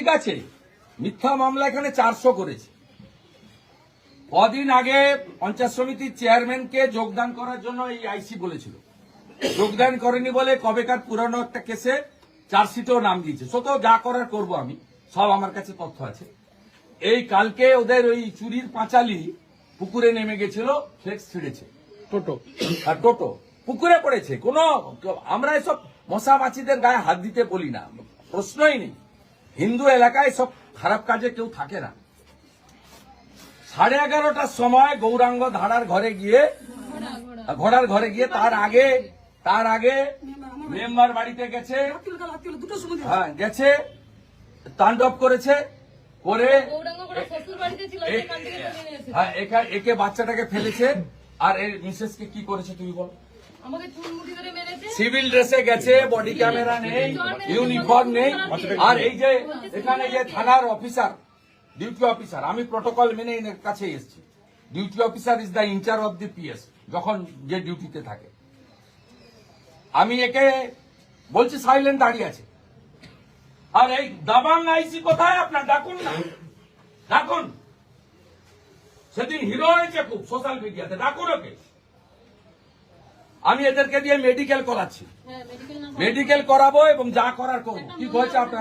ঠিক আছে। মিথ্যা মামলা এখানে চারশো করেছে। কদিন আগে পঞ্চায়েত সমিতির চেয়ারম্যানকে যোগদান করার জন্য এই আইসি বলেছিল। যোগদান করেনি বলে কবেকার পুরানো একটা কেসে চার্জশিটেও নাম দিয়েছে। সত যা করার করব আমি। সব আমার কাছে তথ্য আছে। এই কালকে ওদের ওই চুরির পাঁচালি পুকুরে নেমে গেছিল ফ্লেক্স ছিঁড়েছে। টোটো। আর টোটো পুকুরে পড়েছে। কোন আমরা এসব মশা মাছিদের গায়ে হাত দিতে বলি না। প্রশ্নই নেই। হিন্দু এলাকায় সব খারাপ কাজে কেউ থাকে না। সাড়ে এগারোটার সময় গৌরাঙ্গ ধারার ঘরে গিয়ে ঘোড়ার ঘরে গিয়ে তার আগে তার আগে মেম্বার বাড়িতে গেছে। হ্যাঁ গেছে তাণ্ডব করেছে করে হ্যাঁ একা- একে বাচ্চাটাকে ফেলেছে। আর এর মিসেসকে কি করেছে তুমি বল? সিভিল ড্রেসে গেছে বডি ক্যামেরা নেই ইউনিফর্ম নেই। আর এই যে এখানে যে থানার অফিসার ডিউটি অফিসার আমি প্রোটোকল মেনে এর কাছে এসেছি। Duty officer is the incharge of the PS যখন যে ডিউটিতে থাকে। আমি একে বলছি সাইলেন্ট দাঁড়িয়ে আছে। আর এই দাবাং আইসি কোথায়? আপনার ডাকুন না। ডাকুন। সেদিন হিরো হয়েছে খুব সোশ্যাল মিডিয়াতে ডাকুন ওকে আমি এদেরকে দিয়ে মেডিকেল করাচ্ছি। হ্যাঁ মেডিকেল মেডিকেল করাবো এবং যা করার করব। কি বলছে আপনার?